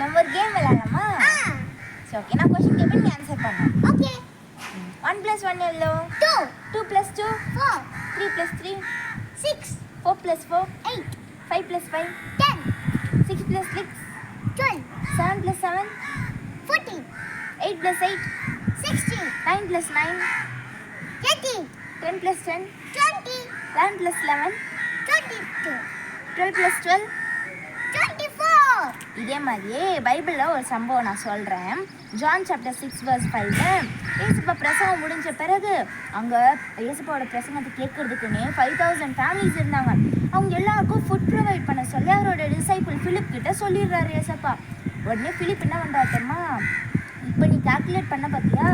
நம்ம ஒரு கேம் விளையாடலாமா? சரி ஓகே நான் கொஸ்டின் கேட்பேன் நீ ஆன்சர் பண்ணணும் ஓகே ஒன் ப்ளஸ் ஒன் எவ்வளோ? Two two plus two four three plus three six four plus four eight five plus five ten six plus six twelve seven plus seven fourteen eight plus eight sixteen nine plus nine eighteen ten plus ten twenty eleven plus eleven twenty two twelve plus twelve இதே மாதிரியே பைபிளில் ஒரு சம்பவம் நான் சொல்கிறேன் John chapter six verse ஃபைவ்ல ஏசுப்பா பிரசவம் முடிஞ்ச பிறகு அங்கே ஏசுப்பாவோட பிரசங்கத்தை கேட்கறதுக்குன்னே ஃபைவ் தௌசண்ட் ஃபேமிலிஸ் இருந்தாங்க. அவங்க எல்லாருக்கும் ஃபுட் ப்ரொவைட் பண்ண சொல்லி அவரோட டிசைபிள் ஃபிலிப் கிட்ட சொல்லிடுறாரு ஏசப்பா. உடனே ஃபிலிப் என்ன பண்ணுறாரு தெரியுமா? இப்போ நீ கால்குலேட் பண்ண பார்த்தியா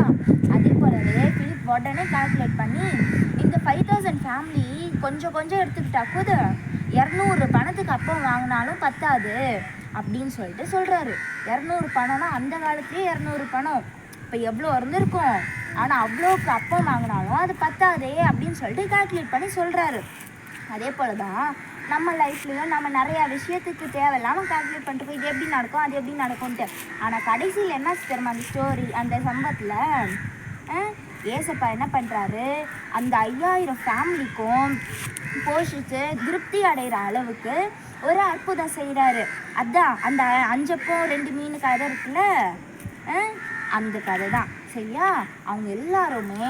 அதே போலவே ஃபிலிப் உடனே கால்குலேட் பண்ணி இந்த ஃபைவ் தௌசண்ட் ஃபேமிலி கொஞ்சம் கொஞ்சம் எடுத்துக்கிட்டா கூட இரநூறு பணத்துக்கு அப்பம் வாங்கினாலும் பத்தாது. அப்படின்னு சொல்லிட்டு சொல்கிறாரு இரநூறு பணம்னா அந்த காலத்துலேயே இரநூறு பணம். இப்போ எவ்வளோ இருந்திருக்கும்? ஆனால் அவ்வளோக்கு அப்பம் வாங்கினாலும் அது பத்தாதே அப்படின்னு சொல்லிட்டு கால்குலேட் பண்ணி சொல்கிறாரு அதே போல தான் நம்ம லைஃப்லேயும் நம்ம நிறையா விஷயத்துக்கு தேவையில்லாமல் கால்குலேட் பண்ணிட்டு இது எப்படி நடக்கும் அது எப்படி நடக்கும்ன்ட்டு ஆனால் கடைசியில் என்ன தெரியுமா அந்த ஸ்டோரி அந்த சம்பவத்தில் ஏசப்பா என்ன பண்ணுறாரு அந்த ஐயாயிரம் ஃபேமிலிக்கும் போஷித்து திருப்தி அடைகிற அளவுக்கு ஒரு அற்புதம் செய்கிறாரு அதான் அந்த அஞ்சப்போ ரெண்டு மீன் கதை இருக்குல்ல? அந்த கதை தான். சரியா? அவங்க எல்லாருமே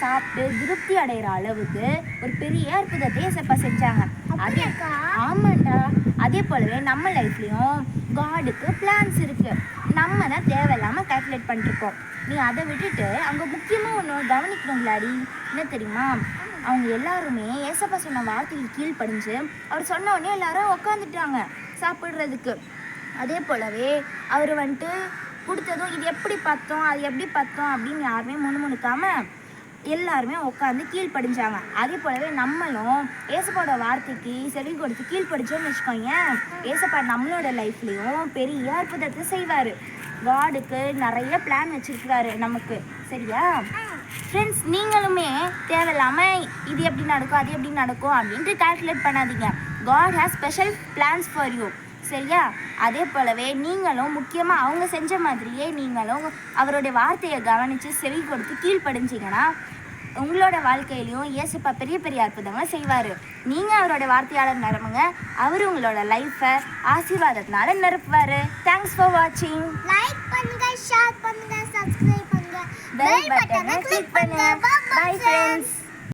சாப்பிட்டு திருப்தி அடைகிற அளவுக்கு ஒரு பெரிய அற்புதத்தை ஏசப்பா செஞ்சாங்க. அதே? ஆமாண்டா. அதே போலவே நம்ம லைஃப்லேயும் காடுக்கு பிளான்ஸ் இருக்குது நம்ம தான் தேவையில்லாமல் கால்குலேட் பண்ணிருக்கோம் நீ அதை விட்டுட்டு அங்கே முக்கியமாக ஒன்று கவனிக்கணுங்களாடி என்ன தெரியுமா? அவங்க எல்லாருமே ஏசப்பா சொன்ன வார்த்தைக்கு கீழ்ப்படிஞ்சு அவர் சொன்ன உடனே எல்லாரும் உக்காந்துட்டாங்க சாப்பிட்றதுக்கு. அதே போலவே அவர் வந்துட்டு கொடுத்ததும் இது எப்படி பார்த்தோம் அது எப்படி பார்த்தோம் அப்படின்னு யாருமே முணுமுணுக்காமல் எல்லாருமே உட்காந்து கீழ்ப்படிஞ்சாங்க. அதே போலவே நம்மளும் ஏசப்பாவோட வார்த்தைக்கு செவி கொடுத்து கீழ்ப்படிச்சோம்னு வச்சுக்கோங்க. ஏசப்பா நம்மளோட லைஃப்லேயும் பெரிய அற்புதத்தை செய்வார். காடுக்கு நிறைய பிளான் வச்சுருக்காரு நமக்கு. சரியா? ஃப்ரெண்ட்ஸ் நீங்களுமே தேவையில்லாமல் இது எப்படி நடக்கும் அது எப்படி நடக்கும் அப்படின்ட்டு கால்குலேட் பண்ணாதீங்க. God has special plans for you சரியா? அதே போலவே நீங்களும் முக்கியமாக அவங்க செஞ்ச மாதிரியே நீங்களும் அவருடைய வார்த்தையை கவனித்து செவி கொடுத்து கீழ்ப்படிஞ்சிங்கன்னா உங்களோட வாழ்க்கையிலையும் இயேசுப்பா பெரிய பெரிய அற்புதங்களை செய்வார். நீங்கள் அவரோட வார்த்தையாளர் நிரம்புங்க. அவர் உங்களோட லைஃப்பை ஆசீர்வாதத்தினால நிரப்புவார். தேங்க்ஸ் ஃபார் வாட்சிங் லைக் பண்ணுங்க ஷேர் பண்ணுங்க சப்ஸ்கிரைப் பண்ணுங்க. பெல் பட்டனை கிளிக் பண்ணுங்க. Bye friends